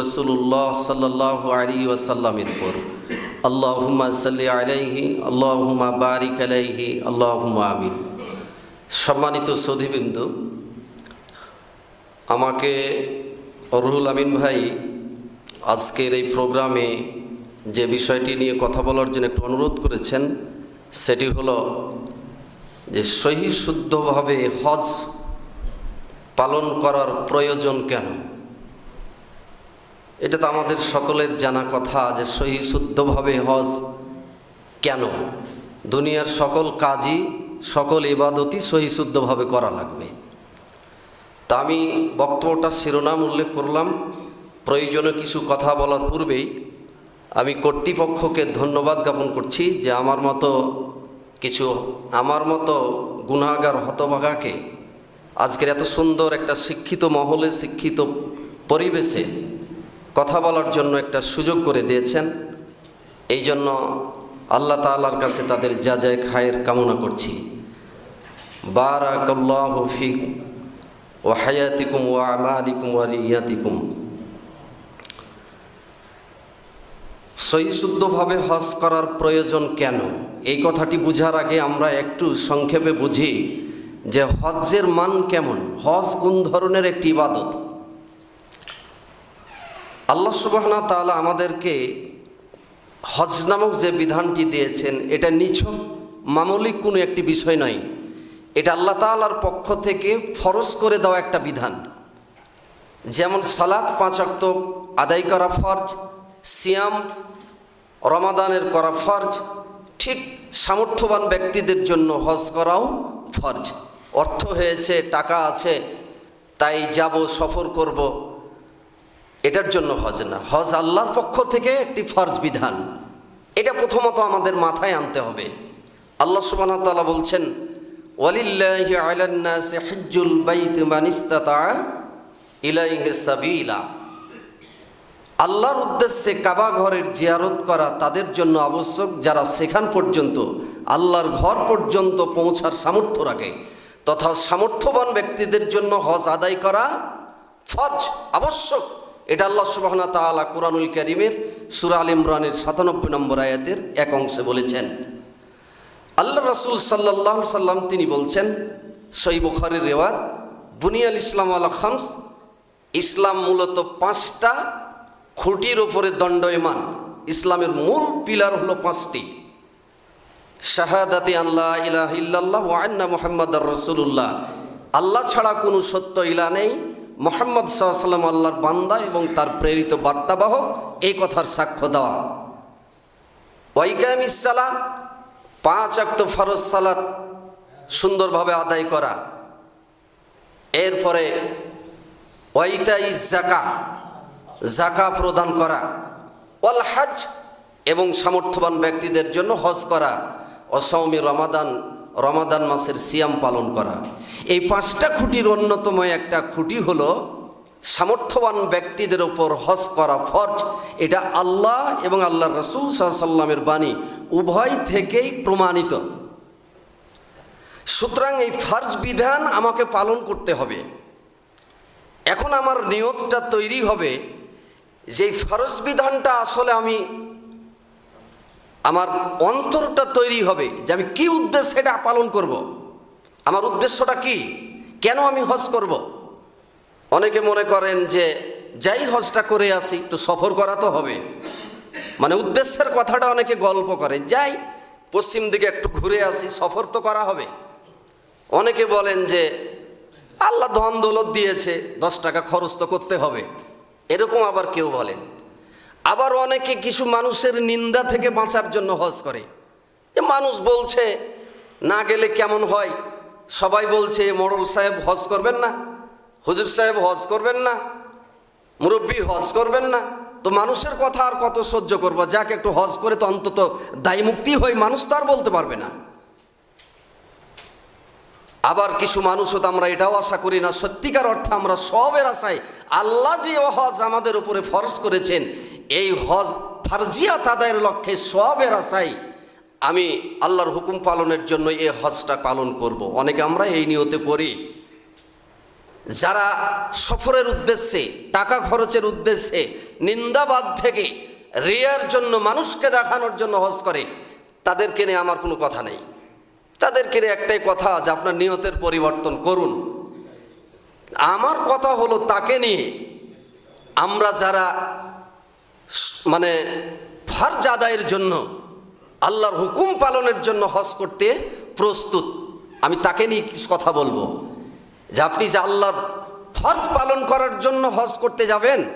রসুল্লাহ সাল্লাহ আলী ওয়াসাল্লামের উপর। আল্লাহুম্মা সাল্লি আলাইহি, আল্লাহুম্মা বারিক আলাইহি, আল্লাহুম্মা আমিন। সম্মানিত সৌধিবৃন্দ আমাকে রুহুল আমিন ভাই আজকের এই প্রোগ্রামে যে বিষয়টি নিয়ে কথা বলার জন্য একটু অনুরোধ করেছেন, সেটি হলো যে সহি শুদ্ধভাবে হজ পালন করার প্রয়োজন কেন? এটা তো আমাদের সকলের জানা কথা যে সহি শুদ্ধভাবে হজ কেন? দুনিয়ার সকল কাজই, সকল ইবাদতই সহি শুদ্ধভাবে করা লাগবে। তা আমি বক্তব্যটা শিরোনাম উল্লেখ করলাম। প্রয়োজনে কিছু কথা বলার পূর্বেই আমি কর্তৃপক্ষকে ধন্যবাদ জ্ঞাপন করছি যে আমার মতো কিছু, আমার মতো গুণাগার হতভাগাকে আজকের এত সুন্দর একটা শিক্ষিত মহলে, শিক্ষিত পরিবেশে কথা বলার জন্য একটা সুযোগ করে দিয়েছেন। এই জন্য আল্লাহ তাল্লার কাছে তাদের যা যায় খায়ের কামনা করছি। বারাকাল্লাহ ফিক ও হায়াতিকুম ও আমালিকুম ও রিয়াতিকুম। সহিশুদ্ধভাবে হজ করার প্রয়োজন কেন? এই কথাটি বুঝার আগে আমরা একটু সংক্ষেপে বুঝি যে হজ্জের মান কেমন? হজ কোন ধরনের একটি ইবাদত? আল্লাহ সুবাহনা তালা আমাদেরকে হজ নামক যে বিধানটি দিয়েছেন, এটা নিছক মামলিক কোনো একটি বিষয় নয়। এটা আল্লাহ তাআলার পক্ষ থেকে ফরজ করে দেওয়া একটা বিধান। যেমন সালাদ পাঁচাক্ত আদায় করা ফরজ, সিয়াম রমাদানের করা ফরজ, ঠিক সামর্থ্যবান ব্যক্তিদের জন্য হজ করাও ফরজ। অর্থ হয়েছে, টাকা আছে, তাই যাব, সফর করব। এটার জন্য হজ না। হজ আল্লাহর পক্ষ থেকে একটি ফরজ বিধান। এটা প্রথমত আমাদের মাথায় আনতে হবে। আল্লাহ সুবাহ বলছেন আল্লাহর উদ্দেশ্যে কাবা ঘরের জিয়ারত করা তাদের জন্য আবশ্যক, যারা সেখান পর্যন্ত, আল্লাহর ঘর পর্যন্ত পৌঁছার সামর্থ্য রাখে। তথা সামর্থ্যবান ব্যক্তিদের জন্য হজ আদায় করা ফরজ, আবশ্যক। এটা আল্লাহ সুবাহনা তাআলা কোরআনুল করিমের সুরা আল ইমরানের সাতানব্বই নম্বর আয়াতের এক অংশে বলেছেন। আল্লাহ রসুল সাল্লাহ সাল্লাম তিনি বলছেন সই বুখারের রেওয়াত বুনিয়াল ইসলাম আল খামস, ইসলাম মূলত পাঁচটা খুঁটির ওপরে দণ্ডয়মান। ইসলামের মূল পিলার হলো পাঁচটি। শাহাদাতি আল্লাহ ইলাহ ইল্লাল্লাহ ওয়ান্না মোহাম্মদ রসুল্লাহ আল্লাহ ছাড়া কোনো সত্য ইলা নেই। মোহাম্মদ সাল্লাম আল্লাহর বান্দা এবং তার প্রেরিত বার্তাবাহক এই কথার সাক্ষ্য দেওয়া। ওয়াইকাম ইসালা পাঁচ আক্ত ফরজ সালাত সুন্দরভাবে আদায় করা। এরপরে ওয়াইতা ইস জাকা জাকা প্রদান করা। ওয়াল হাজ এবং সামর্থ্যবান ব্যক্তিদের জন্য হজ করা। অসৌমি রমাদান রমাদান মাসের সিয়াম পালন করা। এই পাঁচটা খুঁটির অন্যতম একটা খুঁটি হলো সামর্থ্যবান ব্যক্তিদের ওপর হজ করা ফরজ। এটা আল্লাহ এবং আল্লাহ রসুল সাল্লামের বাণী উভয় থেকেই প্রমাণিত। সুতরাং এই ফরজ বিধান আমাকে পালন করতে হবে। এখন আমার নিয়তটা তৈরি হবে যে ফরজ বিধানটা আসলে আমি আমার অন্তরটা তৈরি হবে যে আমি কী উদ্দেশ্যে এটা পালন করব। আমার উদ্দেশ্যটা কি? কেন আমি হজ করব। অনেকে মনে করেন যে যাই হজটা করে আসি, একটু সফর করা তো হবে। মানে উদ্দেশ্যের কথাটা অনেকে গল্প করে, যাই পশ্চিম দিকে একটু ঘুরে আসি, সফর তো করা হবে। অনেকে বলেন যে আল্লাহ ধন দৌলত দিয়েছে, দশ টাকা খরচ তো করতে হবে। এরকম আবার কেউ বলেন। আবার অনেকে কিছু মানুষের নিন্দা থেকে বাঁচার জন্য হজ করে। যে মানুষ বলছে, না গেলে কেমন হয়? সবাই বলছে মোড়ল সাহেব হজ করবেন না, হুজুর সাহেব হজ করবেন না, মুরব্বী হজ করবেন না। তো মানুষের কথা আর কত সহ্য করব? যাকে, একটু হজ করে তো অন্তত দায়ী মুক্তি হয়ে মানুষ তো আর বলতে পারবে না। আবার কিছু মানুষও তো আমরা এটাও আশা করি না, সত্যিকার অর্থে আমরা সবের আশায় আল্লাহ যে হজ আমাদের উপরে ফরজ করেছেন এই হজ ফার্জিয়াত আদায়ের লক্ষ্যে সবের আশাই আমি আল্লাহর হুকুম পালনের জন্য এই হজটা পালন করব। অনেকে আমরা এই নিয়তে করি। যারা সফরের উদ্দেশ্যে, টাকা খরচের উদ্দেশ্যে, নিন্দাবাদ থেকে রিয়ার জন্য, মানুষকে দেখানোর জন্য হজ করে তাদেরকে নিয়ে আমার কোনো কথা নেই। তাদেরকে নিয়ে একটাই কথা যে আপনার নিয়তের পরিবর্তন করুন। আমার কথা হলো তাকে নিয়ে আমরা যারা মানে ফরজ আদায়ের জন্য, আল্লাহর হুকুম পালনের জন্য হজ করতে প্রস্তুত। আমি তাকে নিয়ে কিছু কথা বলব। যে আপনি যে আল্লাহর ফরজ পালন করার জন্য হজ করতে যাবেন,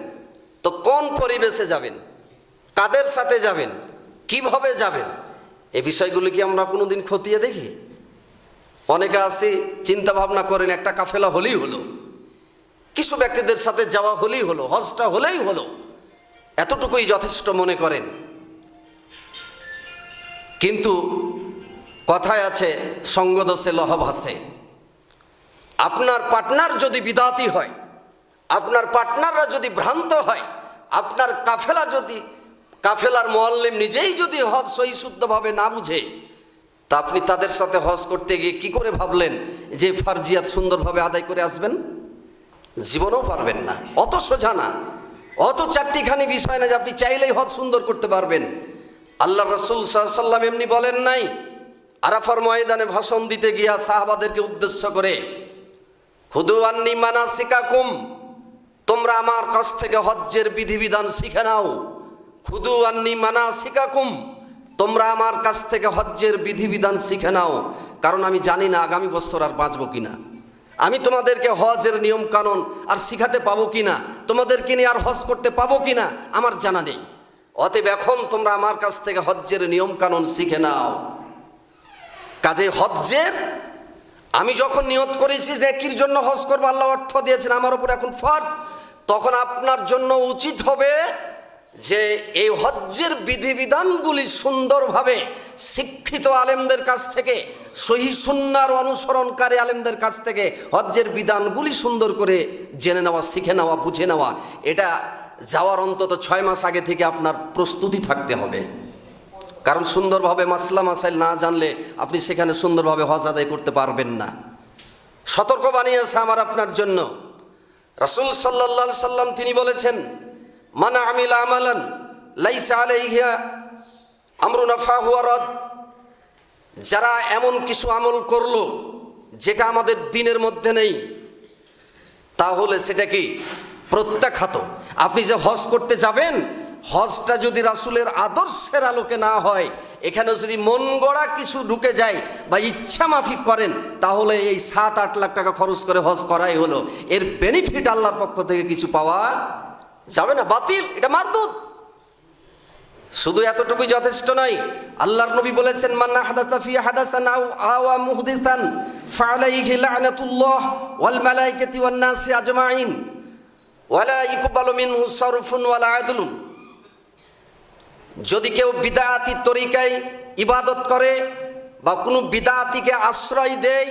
তো কোন পরিবেশে যাবেন? কাদের সাথে যাবেন? কীভাবে যাবেন? এই বিষয়গুলো কি আমরা কোনোদিন খতিয়ে দেখি? অনেকে আসি চিন্তা ভাবনা করেন, একটা কাফেলা হলেই হলো। কিছু ব্যক্তিদের সাথে যাওয়া হলেই হলো, হজটা হলেই হলো। এতটুকুই যথেষ্ট মনে করেন। কিন্তু কথায় আছে, সঙ্গদোষে লহ ভাসে আপনার পার্টনার যদি বিদাতি হয়, আপনার পার্টনাররা যদি ভ্রান্ত হয়, আপনার কাফেলা যদি, কাফেলার মোয়াল্লিম নিজেই যদি হজ সহি শুদ্ধভাবে না বুঝে, তা আপনি তাদের সাথে হজ করতে গিয়ে কি করে ভাবলেন যে ফার্জিয়াত সুন্দরভাবে আদায় করে আসবেন? জীবনেও পারবেন না, অত সোজা না। অত চারটিখানি বিষয় না যে আপনি চাইলেই হজ সুন্দর করতে পারবেন। আল্লাহ রসুল সাল্লাম এমনি বলেন নাই, আরাফার ময়দানে ভাষণ দিতে গিয়া সাহাবাদেরকে উদ্দেশ্য করে, খুদু আন্নি মানা শিকাকুম তোমরা আমার কাছ থেকে হজ্জের বিধিবিধান শিখে নাও। খুদু আন্নি মানা শিকাকুম তোমরা আমার কাছ থেকে হজ্জের বিধিবিধান শিখে নাও। কারণ আমি জানি না আগামী বছর আর বাঁচবো কিনা। আমি তোমাদেরকে হজের নিয়ম কানুন আর শিখাতে পাবো কি না তোমাদেরকে নিয়ে আর হজ করতে পাবো কিনা? আমার জানা নেই। অতএব এখন তোমরা আমার কাছ থেকে হজ্জের নিয়ম কানুন শিখে নাও। কাজে হজ্জের, আমি যখন নিয়ত করেছি নেকির জন্য হজ করব, আল্লাহ অর্থ দিয়েছেন, আমার উপর এখন ফর্জ। তখন আপনার জন্য উচিত হবে যে এই হজ্জের বিধিবিধানগুলি সুন্দরভাবে শিক্ষিত আলেমদের কাছ থেকে, সহি সুন্নার অনুসরণকারী আলেমদের কাছ থেকে হজ্জের বিধানগুলি সুন্দর করে জেনে নেওয়া, শিখে নেওয়া, বুঝে নেওয়া, এটা যাওয়ার অন্তত ছয় মাস আগে থেকে আপনার প্রস্তুতি থাকতে হবে। কারণ সুন্দরভাবে মাসলা মাসাইল না জানলে আপনি সেখানে সুন্দরভাবে হজ আদায় করতে পারবেন না। সতর্ক বানিয়েছে আমার আপনার জন্য। রাসূল সাল্লাল্লাহু সাল্লাম তিনি বলেছেন মানা আমিল আমালান লাইসা আলাইহিয়া আমরুনা ফাহুয়া রদ। যারা এমন কিছু আমল করল যেটা আমাদের দিনের মধ্যে নেই, তাহলে সেটা কি? প্রত্যাখ্যাত। আপনি যে হজ করতে যাবেন, হজটা যদি রাসূলের আদর্শের আলোকে না হয়, এখানে যদি মন গড়া কিছু ঢুকে যায় বা ইচ্ছা মাফিক করেন, তাহলে এই সাত আট লাখ টাকা খরচ করে হজ করাই হলো। এর বেনিফিট আল্লাহর পক্ষ থেকে কিছু পাওয়া যাবে না, বাতিল, এটা মারদুদ শুধু এতটুকুই যথেষ্ট নয়, আল্লাহর নবী বলেছেন মান্না হাদাসা ফি হাদাসান আও আওয়া মুহদিসান, ফালাইহি লানাতুল্লাহ ওয়াল মালাইকাতি ওয়ান নাসি আজমাইন, ওয়ালা ইকবালু মিনহু সারফুন ওয়ালা আদলুন। যদি কেউ বিদায়াতি তরিকায় ইবাদত করে বা কোনো বিদায়াতিকে আশ্রয় দেয়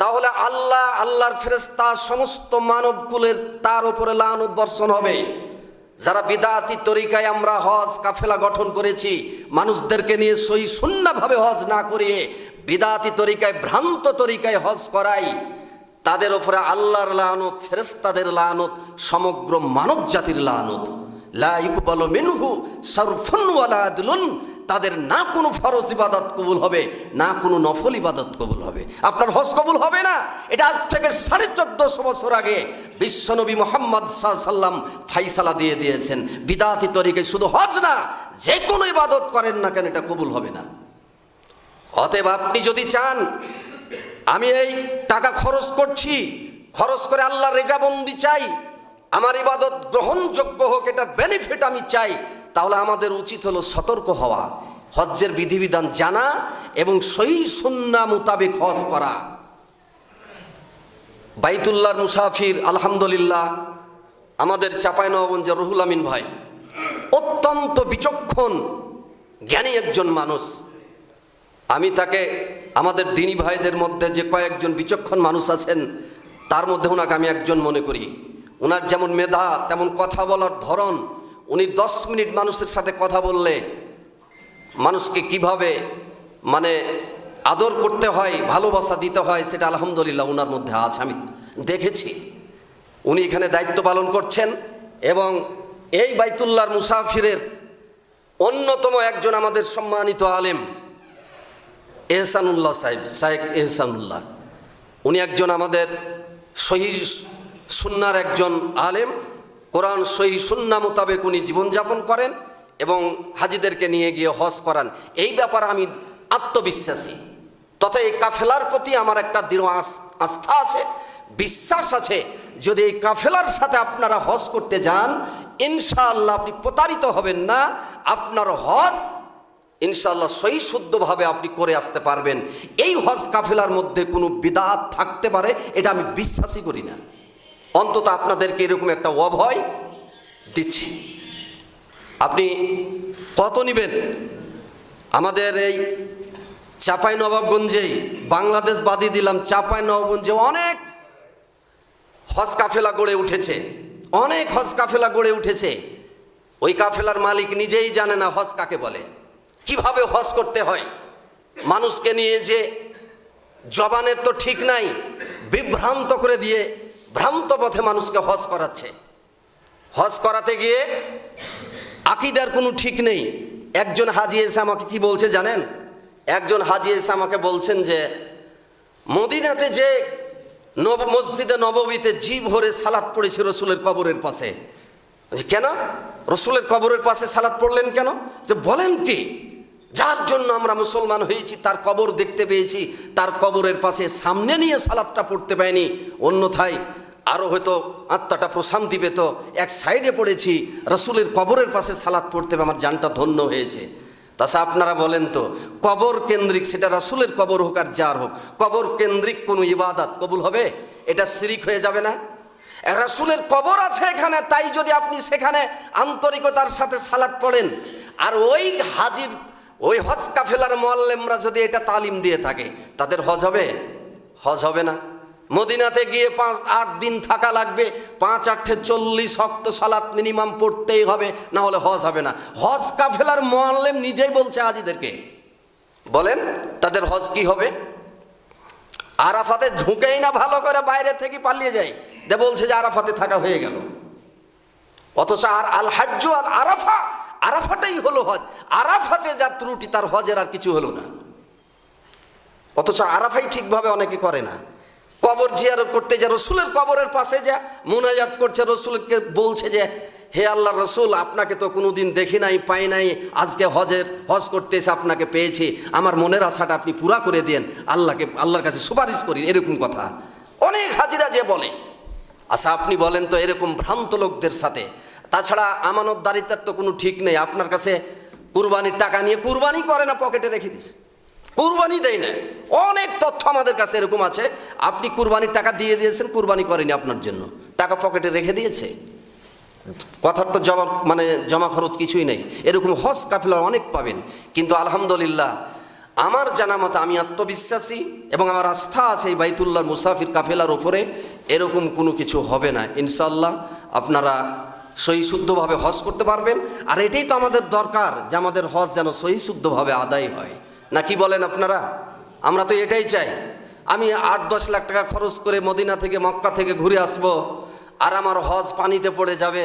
তাহলে আল্লাহ, আল্লাহর ফেরেস্তা সমস্ত মানবকুলের তার উপরে লানত বর্ষণ হবে। যারা বিদায়াতি তরিকায় আমরা হজ, কাফেলা গঠন করেছি, মানুষদেরকে নিয়ে সই শূন্যভাবে হজ না করিয়ে বিদায়াতি তরিকায়, ভ্রান্ত তরিকায় হজ করাই, তাদের ওপরে আল্লাহর লানত ফেরেস্তাদের লানত, সমগ্র মানব জাতির লানত। লা ইকবালু মিনহু সারফুন ওয়ালা আদলুন তাদের না কোনো ফরজ ইবাদত কবুল হবে, না কোনো নফল ইবাদত কবুল হবে। আপনার হজ কবুল হবে না? এটা আজ থেকে সাড়ে চোদ্দশো বছর আগে বিশ্বনবী মোহাম্মদ সাল্লাম ফাইসালা দিয়ে দিয়েছেন, বিদাতি তরিকে শুধু হজ না যে কোনো ইবাদত করেন না কেন, এটা কবুল হবে না। অতএব আপনি যদি চান, আমি এই টাকা খরচ করছি, খরচ করে আল্লাহ রেজাবন্দি চাই, আমার ইবাদত গ্রহণযোগ্য হোক, এটার বেনিফিট আমি চাই তাহলে আমাদের উচিত হলো সতর্ক হওয়া, হজ্জের বিধিবিধান জানা এবং সই সুন্না মোতাবেক হজ করা। বাইতুল্লাহর মুসাফির, আলহামদুলিল্লাহ, আমাদের চাপাইনগঞ্জে রুহুল আমিন ভাই অত্যন্ত বিচক্ষণ, জ্ঞানী একজন মানুষ। আমি তাকে, আমাদের দিনী ভাইদের মধ্যে যে কয়েকজন বিচক্ষণ মানুষ আছেন, তার মধ্যে ওনাকে আমি একজন মনে করি। ওনার যেমন মেধা, তেমন কথা বলার ধরন উনি দশ মিনিট মানুষের সাথে কথা বললে মানুষকে কীভাবে মানে আদর করতে হয়, ভালোবাসা দিতে হয়, সেটা আলহামদুলিল্লাহ ওনার মধ্যে আছে। আমি দেখেছি। উনি এখানে দায়িত্ব পালন করছেন এবং এই বাইতুল্লাহর মুসাফিরের অন্যতম একজন আমাদের সম্মানিত আলেম, এহসানুল্লাহ সাহেব সাহেব এহসানুল্লাহ। উনি একজন আমাদের সহি সুন্নার একজন আলেম। কোরআন সহি সুন্না মোতাবেক উনি জীবনযাপন করেন এবং হাজিদেরকে নিয়ে গিয়ে হজ করান। এই ব্যাপারে আমি আত্মবিশ্বাসী। তথা এই কাফেলার প্রতি আমার একটা দৃঢ় আস- আস্থা আছে, বিশ্বাস আছে, যদি এই কাফেলার সাথে আপনারা হজ করতে যান, ইনশাআল্লাহ আপনি প্রতারিত হবেন না, আপনার হজ ইনশাল্লাহ সহি শুদ্ধভাবে আপনি করে আসতে পারবেন। এই হজ কাফেলার মধ্যে কোনো বিদাত থাকতে পারে, এটা আমি বিশ্বাসই করি না। অন্তত আপনাদেরকে এরকম একটা অভয় দিচ্ছি। আপনি কত নেবেন? আমাদের এই চাপাই নবাবগঞ্জেই বাংলাদেশ বাদী দিলাম চাপাই নবাবগঞ্জে অনেক হজ কাফেলা গড়ে উঠেছে, অনেক হজ কাফেলা গড়ে উঠেছে। ওই কাফেলার মালিক নিজেই জানে না হজ কাকে বলে। কীভাবে হজ করতে হয়? মানুষকে নিয়ে যে জবানের তো ঠিক নাই, বিভ্রান্ত করে দিয়ে ভ্রান্ত পথে মানুষকে হজ করাচ্ছে। হজ করাতে গিয়ে আকিদার কোনো ঠিক নেই। একজন হাজি এসে আমাকে কি বলছে জানেন? একজন হাজি এসে আমাকে বলছেন যে, মদিনাতে যে নব, মসজিদে নববীতে জি ভরে সালাদ পড়েছে রসুলের কবরের পাশে। কেন? রসুলের কবরের পাশে সালাদ পড়লেন কেন? যে বলেন কি, যার জন্য আমরা মুসলমান হয়েছি, তার কবর দেখতে পেয়েছি, তার কবরের পাশে সামনে নিয়ে সালাদটা পড়তে পাইনি অন্যথায় আরও হয়তো আত্মাটা প্রশান্তি পেত। এক সাইডে পড়েছি, রসুলের কবরের পাশে সালাদ পড়তে আমার জানটা ধন্য হয়েছে। তাছাড়া আপনারা বলেন তো, কবর কেন্দ্রিক, সেটা রাসুলের কবর হোক আর যার হোক, কবর কেন্দ্রিক কোনো ইবাদত কবুল হবে? এটা শিরিক হয়ে যাবে না? রাসুলের কবর আছে এখানে, তাই যদি আপনি সেখানে আন্তরিকতার সাথে সালাদ পড়েন, আর ওই হাজির, ওই হজ কাফেলার মোয়াল্লেমরা যদি এটা তালিম দিয়ে থাকে, তাদের হজ হবে? হজ হবে না। মদিনাতে গিয়ে পাঁচ, আট দিন থাকা লাগবে। পাঁচ, আটে চল্লিশ শক্ত সালাত মিনিমাম পড়তেই হবে, না হলে হজ হবে না। হজ কাফেলার মোয়াল্লেম নিজেই বলছে আজিদেরকে। বলেন, তাদের হজ কি হবে? আরাফাতে ঢুকেই না ভালো করে বাইরে থেকে পালিয়ে যায়। দে বলছে যে আরাফাতে থাকা হয়ে গেল। অথচ আর আল আর আরাফা, আরাফাটাই হলো হজ। আরাফাতে যা ত্রুটি, তার হজের আর কিছু হলো না। অথচ আরাফাই ঠিকভাবে অনেকে করে না। কবর জিয়ারত করতে যা রসুলের কবরের পাশে যা মুনাজাত করছে, রসুলকে বলছে যে, হে আল্লাহ রসুল, আপনাকে তো কোনোদিন দেখি নাই, পাই নাই, আজকে হজের, হজ করতে এসে আপনাকে পেয়েছি, আমার মনের আশাটা আপনি পুরা করে দেন আল্লাহকে, আল্লাহর কাছে সুপারিশ করি, এরকম কথা। অনেক হাজিরা যে বলে আচ্ছা আপনি বলেন তো এরকম ভ্রান্ত লোকদের সাথে, তাছাড়া আমানতদারিতার তো কোনো ঠিক নেই, আপনার কাছে কুরবানির টাকা নিয়ে কুরবানি করে না, পকেটে রেখে দিস। কুরবানি দেয় না অনেক তথ্য আমাদের কাছে এরকম আছে। আপনি কুরবানির টাকা দিয়ে দিয়েছেন, কুরবানি করেনি আপনার জন্য। টাকা পকেটে রেখে দিয়েছে। কথার তো জমা মানে জমা খরচ কিছুই নেই। এরকম হস কাফিলা অনেক পাবেন। কিন্তু আলহামদুলিল্লাহ, আমার জানা মতো আমি আত্মবিশ্বাসী এবং আমার আস্থা আছে এই বাইতুল্লাহর মুসাফির কাফেলার ওপরে এরকম কোনো কিছু হবে না। ইনশাল্লাহ আপনারা সহি শুদ্ধভাবে হজ করতে পারবেন। আর এটাই তো আমাদের দরকার যে আমাদের হজ যেন সহি শুদ্ধভাবে আদায় হয়। না কি বলেন আপনারা? আমরা তো এটাই চাই। আমি আট দশ লাখ টাকা খরচ করে মদিনা থেকে মক্কা থেকে ঘুরে আসব, আর আমার হজ পানিতে পড়ে যাবে,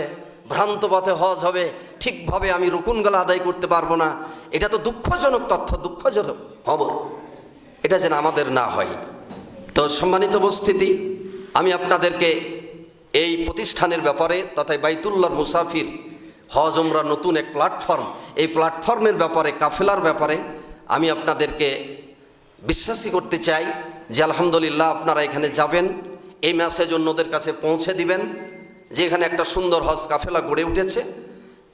ভ্রান্ত পথে হজ হবে, ঠিকভাবে আমি রুকুনগুলো আদায় করতে পারব না। এটা তো দুঃখজনক তথ্য, দুঃখজনক খবর। এটা যেন আমাদের না হয়। তো সম্মানিত উপস্থিতি, আমি আপনাদেরকে এই প্রতিষ্ঠানের ব্যাপারে তথা বাইতুল্লার মুসাফির হজ উমরা নতুন এক প্ল্যাটফর্ম, এই প্ল্যাটফর্মের ব্যাপারে, কাফেলার ব্যাপারে আমি আপনাদেরকে বিশ্বাসী করতে চাই যে আলহামদুলিল্লাহ আপনারা এখানে যাবেন, এই মেসেজ অন্যদের কাছে পৌঁছে দিবেন যে এখানে একটা সুন্দর হজ কাফেলা গড়ে উঠেছে।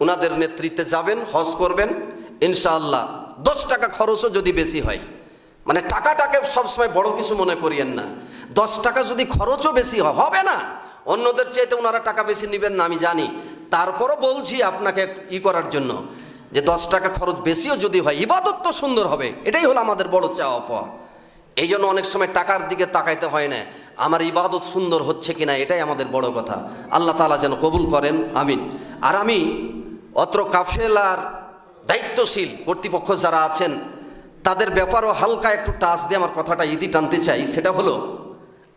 ওনাদের নেতৃত্বে যাবেন, হজ করবেন, ইনশাআল্লাহ। দশ টাকা খরচও যদি বেশি হয় মানে টাকাটাকে সবসময় বড় কিছু মনে করিয়েন না। দশ টাকা যদি খরচও বেশি হয়, হবে না। অন্যদের চাইতে ওনারা টাকা বেশি নেবেন না, আমি জানি। তারপরও বলছি আপনাকে ই করার জন্য যে দশ টাকা খরচ বেশিও যদি হয়, ইবাদত তো সুন্দর হবে। এটাই হলো আমাদের বড় চাওয়া পাওয়া। এই জন্য অনেক সময় টাকার দিকে তাকাইতে হয় না, আমার ইবাদত সুন্দর হচ্ছে কিনা এটাই আমাদের বড় কথা। আল্লাহ তালা যেন কবুল করেন, আমিন। আর আমি অত্র কাফেলার দায়িত্বশীল কর্তৃপক্ষ যারা আছেন, তাদের ব্যাপারও হালকা একটু টাচ দিয়ে আমার কথাটা ইতি টানতে চাই। সেটা হলো,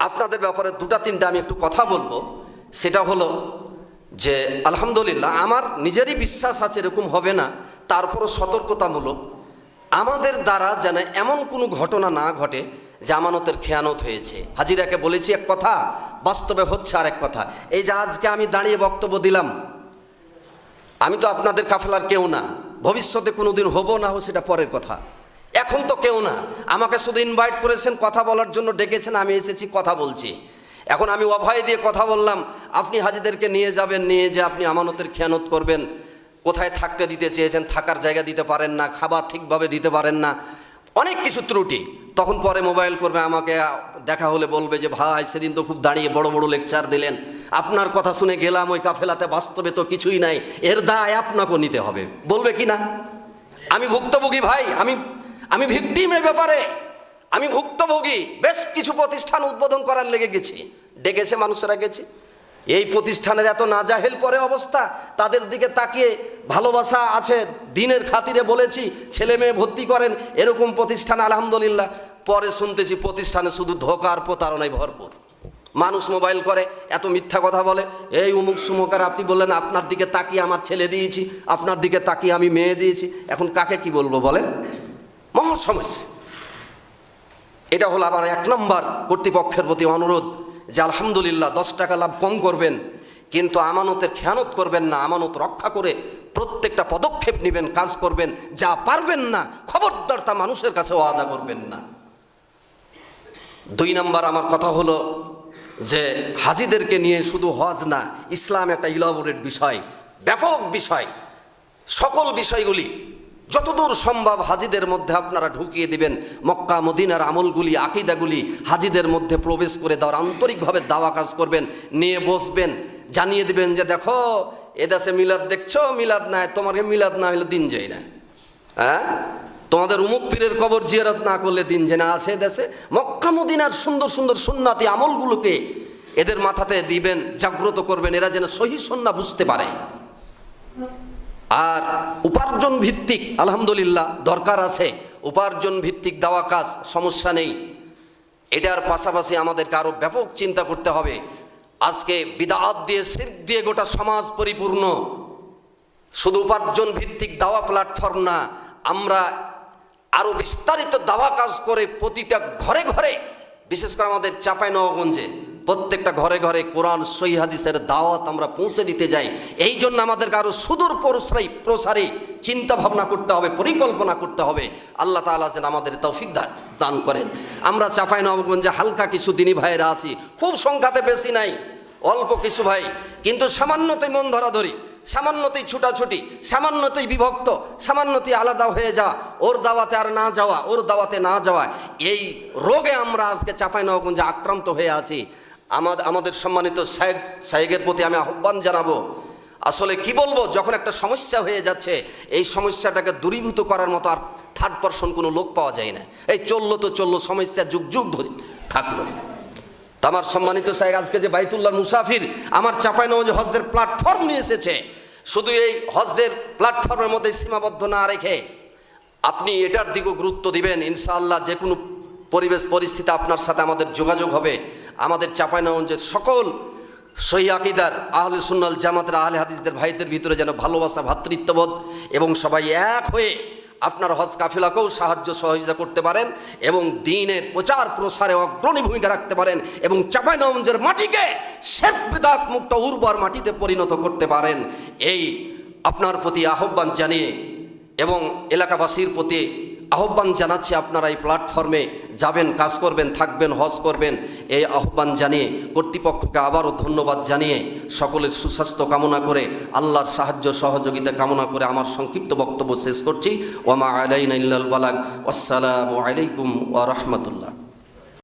আপনাদের ব্যাপারে দুটা তিনটা আমি একটু কথা বলব। সেটা হলো যে আলহামদুলিল্লাহ আমার নিজেরই বিশ্বাস আছে এরকম হবে না, তারপরও সতর্কতামূলক। আমাদের দ্বারা যেন এমন কোনো ঘটনা না ঘটে যে আমানতের খেয়ানত হয়েছে। হাজিরাকে বলেছি এক কথা, বাস্তবে হচ্ছে আর এক কথা। এই যে আজকে আমি দাঁড়িয়ে বক্তব্য দিলাম, আমি তো আপনাদের কাফেলার কেউ না। ভবিষ্যতে কোনো দিন হব না হো সেটা পরের কথা। এখন তো কেউ না। আমাকে শুধু ইনভাইট করেছেন, কথা বলার জন্য ডেকেছেন, আমি এসেছি, কথা বলছি। এখন আমি অভয় দিয়ে কথা বললাম, আপনি হাজিদেরকে নিয়ে যাবেন, নিয়ে যে আপনি আমানতের খেয়ানত করবেন। কোথায় থাকতে দিতে চেয়েছেন, থাকার জায়গা দিতে পারেন না, খাবার ঠিকভাবে দিতে পারেন না। অনেক কিছু ত্রুটি। তখন পরে মোবাইল করবে, আমাকে দেখা হলে বলবে যে, ভাই, সেদিন তো খুব দাঁড়িয়ে বড় বড় লেকচার দিলেন। আপনার কথা শুনে গেলাম, ওই কাফেলাতে বাস্তবে তো কিছুই নাই। এর দায় আপনাকেও নিতে হবে। বলবে কি না? আমি ভুক্তভোগী ভাই, আমি আমি ভিকটিমের ব্যাপারে। আমি ভুক্তভোগী, বেশ কিছু প্রতিষ্ঠান উদ্বোধন করার লেগে গেছি। ডেকেছে মানুষেরা গেছি। এই প্রতিষ্ঠানের এত নাজাহেল পরে অবস্থা, তাদের দিকে তাকিয়ে ভালোবাসা আছে, দিনের খাতিরে বলেছি, ছেলে মেয়ে ভর্তি করেন, এরকম প্রতিষ্ঠান আলহামদুলিল্লাহ। পরে শুনতেছি প্রতিষ্ঠানে শুধু ধোকার প্রতারণায় ভরপুর। মানুষ মোবাইল করে, এত মিথ্যা কথা বলে, এই উমুক সুমুকার, আপনি বললেন আপনার দিকে তাকিয়ে আমার ছেলে দিয়েছি, আপনার দিকে তাকিয়ে আমি মেয়ে দিয়েছি, এখন কাকে কি বলব বলেন? মহা সমস্যা। এটা হলো আমার এক নম্বর কর্তৃপক্ষের প্রতি অনুরোধ যে আলহামদুলিল্লাহ দশ টাকা লাভ কম করবেন, কিন্তু আমানতের খেয়ানত করবেন না, আমানত রক্ষা করে প্রত্যেকটা পদক্ষেপ নেবেন, কাজ করবেন, যা পারবেন না, খবরদার তা মানুষের কাছে ওয়াদা করবেন না। দুই নাম্বার আমার কথা হলো যে হাজিদেরকে নিয়ে শুধু হজ না, ইসলাম একটা ইলাবোরেট বিষয়, ব্যাপক বিষয়, সকল বিষয়গুলি যতদূর সম্ভব হাজিদের মধ্যে আপনারা ঢুকিয়ে দিবেন। মক্কা, মদিনার আমলগুলি, আকিদাগুলি হাজিদের মধ্যে প্রবেশ করে দেওয়ার আন্তরিকভাবে দাওয়া কাজ করবেন, নিয়ে বসবেন, জানিয়ে দিবেন যে দেখো, এদেশে মিলাদ দেখছ? মিলাদ নাই, তোমাকে মিলাদ না হলে দিন যায় না। হ্যাঁ? তোমাদের উমুক পীরের কবর জিয়ারত না করলে দিন যে না। আছে দেশে মক্কা, মদিনার সুন্দর সুন্দর সুন্নাতি আমলগুলোকে এদের মাথাতে দিবেন, জাগ্রত করবেন। এরা যেন সহি সন্না বুঝতে পারে। আর উপার্জন ভিত্তিক, আলহামদুলিল্লাহ, দরকার আছে। উপার্জন ভিত্তিক দেওয়া কাজ, সমস্যা নেই। এটার পাশাপাশি আমাদেরকে আরও ব্যাপক চিন্তা করতে হবে। আজকে বিদাত দিয়ে সির দিয়ে গোটা সমাজ পরিপূর্ণ। শুধু উপার্জন ভিত্তিক দাওয়া প্ল্যাটফর্ম না, আমরা আরও বিস্তারিত দাওয়া কাজ করে প্রতিটা ঘরে ঘরে, বিশেষ করে আমাদের চাপাই নবগঞ্জে প্রত্যেকটা ঘরে ঘরে কোরআন হাদিসের দাওয়াত আমরা পৌঁছে দিতে যাই। এই জন্য আমাদেরকে আরও সুদূর প্রসারী প্রসারী চিন্তা ভাবনা করতে হবে, পরিকল্পনা করতে হবে। আল্লাহ তাআলা যেন আমাদের তৌফিক দান করেন। আমরা চাপাই নবগঞ্জে হালকা কিছু দিনী ভাইয়েরা আছি। খুব সংখ্যাতে বেশি নাই, অল্প কিছু ভাই। কিন্তু সামান্যতেই মন ধরাধরি সামান্যতেই ছুটাছুটি, সামান্যতেই বিভক্ত, সামান্যতেই আলাদা হয়ে যাওয়া, ওর দাওয়াতে আর না যাওয়া, ওর দাওয়াতে না যাওয়া। এই রোগে আমরা আজকে চাপাই নবগঞ্জে আক্রান্ত হয়ে আছি। আমাদের আমাদের সম্মানিত সাহেব সাহেবের প্রতি আমি আহ্বান জানাব। আসলে কি বলব, যখন একটা সমস্যা হয়ে যাচ্ছে, এই সমস্যাটাকে দূরীভূত করার মতো আর থার্ড পারসন কোনো লোক পাওয়া যায় না। এই চলল তো চলল, সমস্যা যুগ যুগ ধরে থাকল। আমার সম্মানিত সাহেব আজকে যে বাইতুল্লাহ মুসাফির, আমার চাপাই নয় হজদের প্ল্যাটফর্ম নিয়ে এসেছে। শুধু এই হজদের প্ল্যাটফর্মের মধ্যে সীমাবদ্ধ না রেখে আপনি এটার দিকেও গুরুত্ব দিবেন। ইনশাআল্লাহ যে কোনো পরিবেশ, পরিস্থিতি আপনার সাথে আমাদের যোগাযোগ হবে। আমাদের চাপাইনগঞ্জের সকল সহি আকিদার আহলে সুন্নাল জামাতের আহলে হাদিসদের ভাইদের ভিতরে যেন ভালোবাসা ভ্রাতৃত্ববোধ এবং সবাই এক হয়ে আপনার হজ কাফিলাকেও সাহায্য সহযোগিতা করতে পারেন এবং দিনের প্রচার প্রসারে অগ্রণী ভূমিকা রাখতে পারেন এবং চাপাইনগঞ্জের মাটিকে শেখ বিদাত মুক্ত উর্বর মাটিতে পরিণত করতে পারেন। এই আপনার প্রতি আহ্বান জানিয়ে এবং এলাকাবাসীর প্রতি আহ্বান জানাচ্ছি আপনারা এই প্ল্যাটফর্মে যাবেন, কাজ করবেন, থাকবেন, হজ করবেন। এই আহ্বান জানিয়ে কর্তৃপক্ষকে আবারও ধন্যবাদ জানিয়ে সকলের সুস্বাস্থ্য কামনা করে, আল্লাহর সাহায্য, সহযোগিতা কামনা করে আমার সংক্ষিপ্ত বক্তব্য শেষ করছি। ওমা আলাইন আসসালামু আলাইকুম ওয়া রাহমাতুল্লাহ।